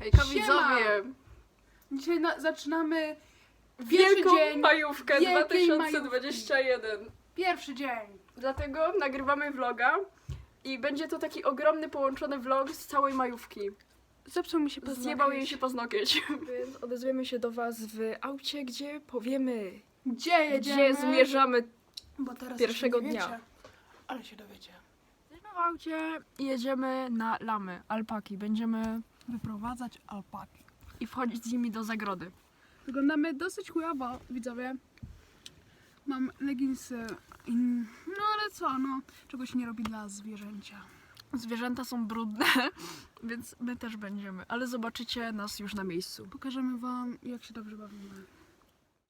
Hejka Siema! widzowie! Dzisiaj na, zaczynamy pierwszy Wielką dzień. majówkę wielkiej 2021. Pierwszy dzień. Dlatego nagrywamy vloga i będzie to taki ogromny połączony vlog z całej majówki. Zepsuł mi się Zjebał jej się paznokieć. Więc odezwiemy się do was w aucie, gdzie powiemy, Gdzie jedziemy? gdzie zmierzamy Bo teraz pierwszego jeszcze nie dnia. wiecie, Ale się dowiecie. w aucie i jedziemy na lamy, alpaki. Będziemy Wyprowadzać alpaki. i wchodzić z nimi do zagrody. Wyglądamy dosyć chujowo, widzowie. Mam leginsy. in- No ale co, no. Czego się nie robi dla zwierzęcia. Zwierzęta są brudne, więc my też będziemy, ale zobaczycie nas już na miejscu. Pokażemy wam, jak się dobrze bawimy.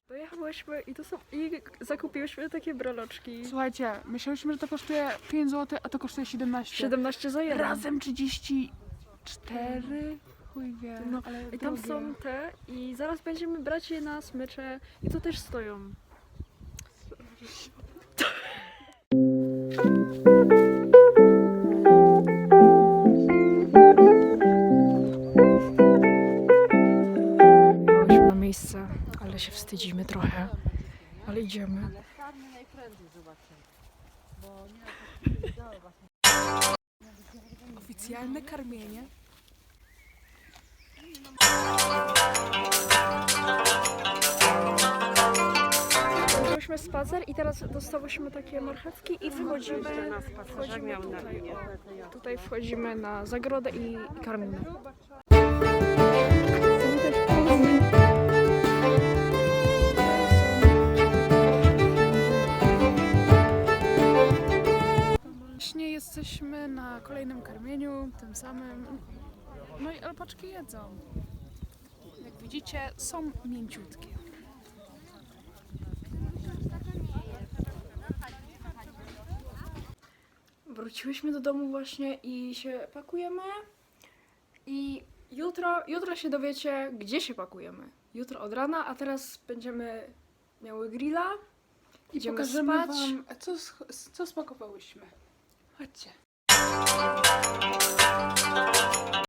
Dojechałyśmy i to są i zakupiłyśmy takie broloczki. Słuchajcie, myśleliśmy, że to kosztuje 5 zł, a to kosztuje 17. 17 za jeden. Razem 34? Chuj wie, No, ale I tam drogie. są te i zaraz będziemy brać je na smycze i tu też stoją. Byliśmy na miejsce, ale się wstydzimy trochę. Ale idziemy. Oficjalne karmienie. Zrobiliśmy spacer i teraz dostałyśmy takie marchewki i wchodzimy, wchodzimy tutaj, o, tutaj wchodzimy na zagrodę i, i karmimy. Właśnie jesteśmy na kolejnym karmieniu, tym samym. No i alpaczki jedzą. Jak widzicie, są mięciutkie. Wróciłyśmy do domu właśnie i się pakujemy. I jutro, jutro się dowiecie, gdzie się pakujemy. Jutro od rana, a teraz będziemy miały grilla. I Idziemy pokażemy spać. wam, co, sch- co spakowałyśmy. Chodźcie.